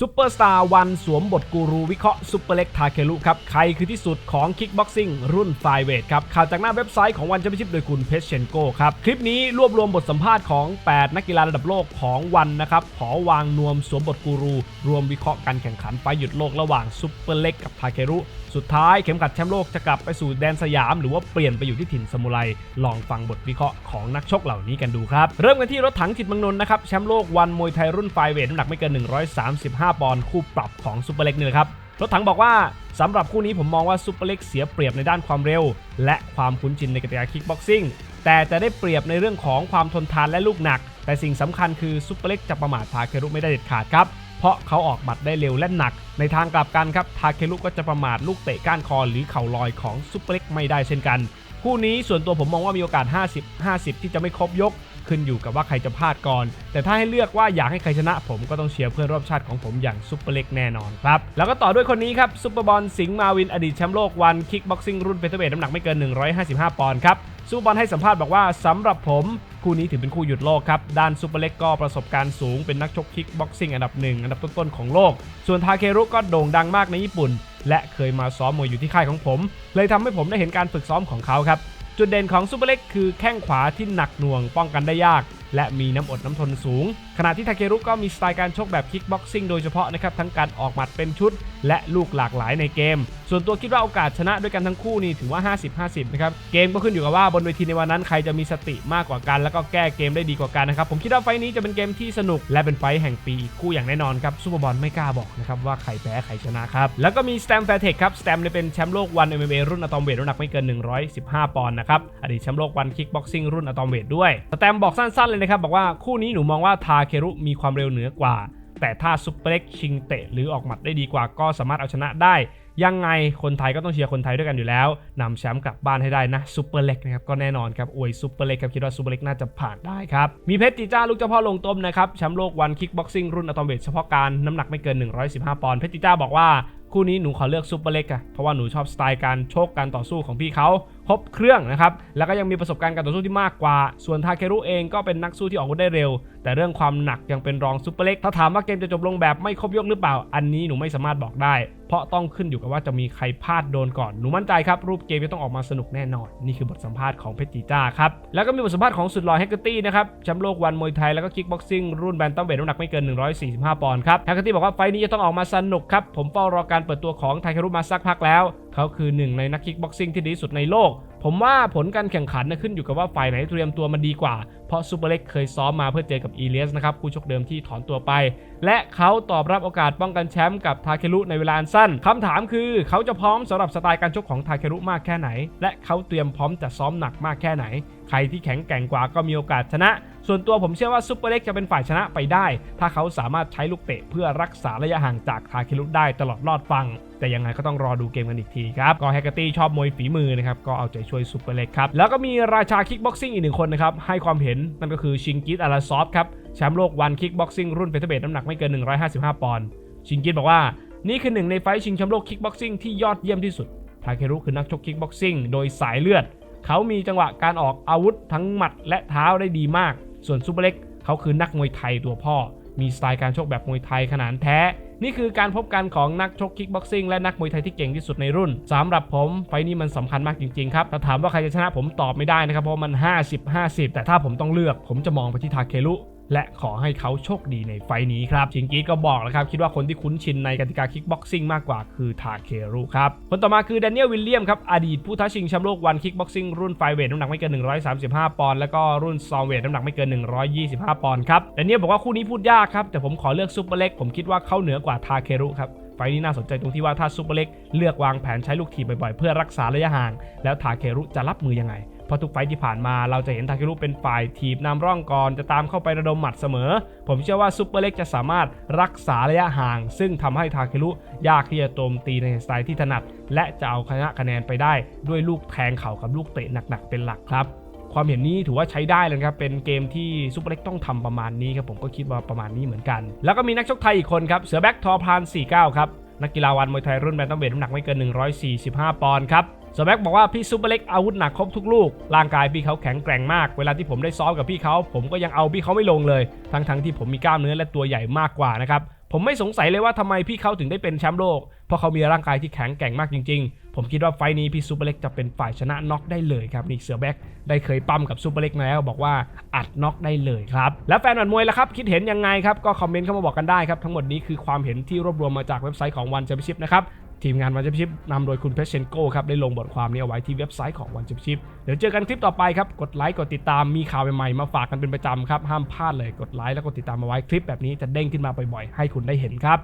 ซูเปอร์สตาร์วันสวมบทกูรูวิเคราะห์ซูเปอร์เล็กทาเคลุครับ ใครคือที่สุดของคิกบ็อกซิ่งรุ่นไฟเวทครับ ข่าวจากหน้าเว็บไซต์ของวันแชมเปี้ยนชิพโดยคุณเพชเชนโกครับ คลิปนี้รวบรวมบทสัมภาษณ์ของ 8 นักกีฬาระดับโลกของวันนะครับ ขอวางนวมสวมบทกูรู รวมวิเคราะห์การแข่งขันไฟหยุดโลกระหว่างซูเปอร์เล็กกับทาเคลุ สุดท้ายเข็มขัดแชมป์โลกจะกลับไปสู่แดนสยาม หรือว่าเปลี่ยนไปอยู่ที่ถิ่นสมุไร ลองฟังบทวิเคราะห์ของนักชกเหล่านี้กันดูครับ เริ่มกันที่รถถังจิตมังนนท์นะครับแชมป์โลกวันมวยไทยรุ่นไฟเวทน้ำหนักไม่เกิน 135 ปอนด์คู่ปรับของซูเปอร์เล็กนี่แหละครับรถถังบอกว่าสำหรับคู่นี้ผมมองว่าซูเปอร์เล็กเสียเปรียบในด้านความเร็ว และความคุ้นชินในกติกาคิกบ็อกซิ่งแต่จะได้เปรียบในเรื่องของความทนทานและลูกหนัก แต่สิ่งสำคัญคือซูเปอร์เล็กจะประมาททาเครุไม่ได้เด็ดขาดครับ เพราะเขาออกหมัดได้เร็วและหนัก ในทางกลับกันครับทาเครุก็จะประมาทลูกเตะก้านคอหรือเข่าลอยของซูเปอร์เล็กไม่ได้เช่นกัน คู่นี้ส่วนตัวผมมองว่ามีโอกาส 50 50 ที่จะไม่ครบยกขึ้นอยู่กับว่าใครจะพลาดก่อน แต่ถ้าให้เลือกว่าอยากให้ใครชนะ ผมก็ต้องเชียร์เพื่อนร่วมชาติของผมอย่างซุปเปอร์เล็กแน่นอนครับ แล้วก็ต่อด้วยคนนี้ครับซุปเปอร์บอลสิงห์มาวินอดีตแชมป์โลกวันคิกบ็อกซิ่งรุ่นเฟเธอร์เวทน้ำหนักไม่เกิน 155 ปอนด์ครับ ซูเปอร์บอลให้สัมภาษณ์บอกว่าสำหรับผมคู่นี้ถือเป็นคู่หยุดโลกครับ ด้านซูเปอร์เล็กก็ประสบการณ์สูงเป็นนักชกคิกบ็อกซิ่งอันดับหนึ่งอันดับต้นๆของโลก ส่วนทาเครุก็โด่งดังมากในญี่ปุ่น และเคยมาซ้อมมวยอยู่ที่ค่ายของผม เลยทำให้ผมได้เห็นการฝึกซ้อมของเขาครับ จุดเด่นของซูเปอร์เล็กคือแข้งขวาที่หนักหน่วงป้องกันได้ยาก และมีน้ำอดน้ำทนสูง ณะที่ทาเครุก็มีสไตล์การชกแบบคิกบ็อกซิ่งโดยเฉพาะนะครับทั้งการออกหมัดเป็นชุด และลูกหลากหลายในเกม ส่วนตัวคิดว่าโอกาสชนะด้วยกันทั้งคู่นี่ถือว่า 50-50 นะครับ เกมก็ขึ้นอยู่กับว่าบนเวทีในวันนั้นใครจะมีสติมากกว่ากัน แล้วก็แก้เกมได้ดีกว่ากันนะครับผมคิดว่าไฟล์นี้จะเป็นเกมที่สนุก และเป็นไฟล์แห่งปีอีกคู่อย่างแน่นอนครับซูเปอร์บอลไม่กล้าบอกนะครับว่าใครแพ้ใครชนะครับแล้วก็มีสแตมแฟร์เทคครับสแตมเนี่ยเป็นแชมป์โลกวัน MMA รุ่นอะตอมเวทน้ำหนักไม่เกิน 115 ปอนด์นะครับอดีตแชมป์โลกวันคิกบ็อกซิ่งรุ่นอะตอมเวทด้วยสแตมบอกสั้นๆเลยนะครับบอกว่าคู่นี้หนูมองว่าทาเคครุมีความเร็วเหนือกว่า แต่ถ้าซุปเปอร์เล็กชิงเตะหรือออกหมัดได้ดีกว่าก็สามารถเอาชนะได้ ยังไงคนไทยก็ต้องเชียร์คนไทยด้วยกันอยู่แล้วนำแชมป์กลับบ้านให้ได้นะซุปเปอร์เล็กนะครับก็แน่นอนครับอวยซุปเปอร์เล็กครับคิดว่าซุปเปอร์เล็กน่าจะผ่านได้ครับมีเพชรจีจ้าลูกเจ้าพ่อลงต้มนะครับแชมป์โลกวันคิกบ็อกซิ่งรุ่นอะตอมเวทเฉพาะการน้ำหนักไม่เกิน 115 ปอนด์เพชรจีจ้าบอกว่าคู่นี้หนูขอเลือกซุปเปอร์เล็กอะเพราะว่าหนูชอบสไตล์การโชคการต่อสู้ของพี่เขาครบเครื่องนะครับแล้วก็ยังมีประสบการณ์การต่อสู้ที่มากกว่า ส่วนทาเครุเองก็เป็นนักสู้ที่ออกอาวุธได้เร็ว แต่เรื่องความหนักยังเป็นรองซุปเปอร์เล็กถ้าถามว่าเกมจะจบลงแบบไม่ครบยกหรือเปล่า อันนี้หนูไม่สามารถบอกได้ เพราะต้องขึ้นอยู่กับว่าจะมีใครพลาดโดนก่อนหนูมั่นใจครับรูปเกมจะต้องออกมาสนุกแน่นอน นี่คือบทสัมภาษณ์ของเพชรจีจ้าครับแล้วก็มีบทสัมภาษณ์ของสุดหล่อแฮกเกอร์ตี้นะครับแชมป์โลกวันมวยไทยแล้วก็คิกบ็อกซิ่งรุ่นแบนตัมเวทน้ำหนักไม่เกิน 145 ปอนด์ครับแฮกเกอร์ตี้บอกว่าไฟนี้จะต้องออกมาสนุกครับผมเฝ้ารอการเปิดตัวของไทเครุมาสักพักแล้วเขาคือหนึ่งในนักคิกบ็อกซิ่งที่ดีที่สุดในโลก ผมว่าผลการแข่งขันนะขึ้นอยู่กับว่าฝ่ายไหนเตรียมตัวมาดีกว่า เพราะซูเปอร์เล็กเคยซ้อมมาเพื่อเจอกับอีเลียสนะครับคู่ชกเดิมที่ถอนตัวไป และเขาตอบรับโอกาสป้องกันแชมป์กับทาเครุในเวลาอันสั้นคำถามคือเขาจะพร้อมสำหรับสไตล์การชกของทาเครุมากแค่ไหน และเขาเตรียมพร้อมจะซ้อมหนักมากแค่ไหน ใครที่แข็งแกร่งกว่าก็มีโอกาสชนะ ส่วนตัวผมเชื่อว่าซูเปอร์เล็กจะเป็นฝ่ายชนะไปได้ ถ้าเขาสามารถใช้ลูกเตะเพื่อรักษาระยะห่างจากทาเครุได้ตลอดรอดฟัง แต่ยังไงก็ต้องรอดูเกมกันอีกทีครับก็แฮกเกอร์ตี้ชอบมวยฝีมือนะครับก็เอาใจช่วยซูเปอร์เล็กครับแล้วก็มีราชาคิกบ็อกซิ่งอีกหนึ่งคนนะครับให้ความเห็นนั่นก็คือชิงกิสอาราซอฟครับแชมป์โลกวันคิกบ็อกซิ่งรุ่นเฟเธอร์เบทน้ำหนักไม่เกิน 155 ปอนด์ชิงกิสบอกว่านี่คือหนึ่งในไฟท์ชิงแชมป์โลกคิกบ็อกซิ่งที่ยอดเยี่ยมที่สุด ทาเครุคือนักชกคิกบ็อกซิ่งโดยสายเลือด เขามีจังหวะการออกอาวุธทั้งหมัดและเท้าได้ดีมาก ส่วนซูเปอร์เล็กเขาคือนักมวยไทยตัวพ่อ มีสไตล์การชกแบบมวยไทยขนาดแท้ นี่คือการพบกันของนักชกคิกบ็อกซิ่งและนักมวยไทยที่เก่งที่สุดในรุ่นสำหรับผมไฟล์นี้มันสำคัญมากจริงๆครับ ถ้าถามว่าใครจะชนะผมตอบไม่ได้นะครับ เพราะมัน 50-50 แต่ถ้าผมต้องเลือก ผมจะมองไปที่ทาเคลุ และขอให้เขาโชคดีในไฟล์นี้ครับ ชิงกีก็บอกแล้วครับ คิดว่าคนที่คุ้นชินในกติกาคิกบ็อกซิ่งมากกว่าคือทาเครุครับ คนต่อมาคือแดเนียลวิลเลียมครับ อดีตผู้ท้าชิงแชมป์โลกวันคิกบ็อกซิ่งรุ่นไฟเวทน้ำหนักไม่เกิน 135 ปอนด์แล้วก็รุ่นซอมเวทน้ำหนักไม่เกิน 125 ปอนด์ครับแดเนียลบอกว่าคู่นี้พูดยากครับแต่ผมขอเลือกซูเปอร์เล็กผมคิดว่าเขาเหนือกว่าทาเครุครับไฟล์นี้น่าสนใจตรงที่ว่าถ้าซูเปอร์เล็กเลือกวางแผนใช้ลูกทีบบ่อยๆ เพื่อรักษาระยะห่าง แล้วทาเครุจะรับมือยังไง ราะทุกไฟที่ผ่านมาเราจะเห็นทาเครุเป็นฝ่ายทีบนำร่องก่อนจะตามเข้าไประดมหมัดเสมอ ผมเชื่อว่าซูเปอร์เล็กจะสามารถรักษาระยะห่าง ซึ่งทำให้ทาเครุยากที่จะโจมตีในสไตล์ที่ถนัด และจะเอาชนะคะแนนไปได้ด้วยลูกแทงเข่ากับลูกเตะหนักๆเป็นหลักครับความเห็นนี้ถือว่าใช้ได้เลยครับ เป็นเกมที่ซูเปอร์เล็กต้องทำประมาณนี้ครับ ผมก็คิดว่าประมาณนี้เหมือนกัน แล้วก็มีนักชกไทยอีกคนครับ เสือแบ็กทอพาน49 ครับ นักกีฬาวันมวยไทยรุ่นแบนตัมเวทน้ำหนักไม่เกิน 145 ปอนด์ครับ เสือแบ็กบอกว่าพี่ซูเปอร์เล็กอาวุธหนักครบทุกลูก ร่างกายพี่เขาแข็งแกร่งมาก เวลาที่ผมได้ซ้อมกับพี่เขาผมก็ยังเอาพี่เขาไม่ลงเลย ทั้งๆที่ผมมีกล้ามเนื้อและตัวใหญ่มากกว่านะครับผมไม่สงสัยเลยว่าทำไมพี่เขาถึงได้เป็นแชมป์โลก เพราะเขามีร่างกายที่แข็งแกร่งมากจริง ๆ ผมคิดว่าไฟล์นี้พี่ซูเปอร์เล็กจะเป็นฝ่ายชนะน็อกได้เลยครับนี่เสือแบ็กได้เคยปั้มกับซูเปอร์เล็กมาแล้วบอกว่าอัดน็อกได้เลยครับ แล้วแฟนหมัดมวยล่ะครับ คิดเห็นยังไงครับ ก็คอมเมนต์เข้ามาบอกกันได้ครับ ทั้งหมดนี้คือความเห็นที่รวบรวมมาจากเว็บไซต์ของวันแชมเปี้ยนชิพนะครับ ทีมงานวันแชมเปี้ยนชิพนำโดยคุณเพชรเชนโก้ครับได้ลงบทความนี้เอาไว้ที่เว็บไซต์ของวันแชมชิพเดี๋ยวเจอกันคลิปต่อไปครับ กดไลค์กดติดตามมีข่าวใหม่ๆมาฝากกันเป็นประจำครับห้ามพลาดเลยกดไลค์แล้วกดติดตามเอาไว้คลิปแบบนี้จะเด้งขึ้นมาบ่อยๆให้คุณได้เห็นครับ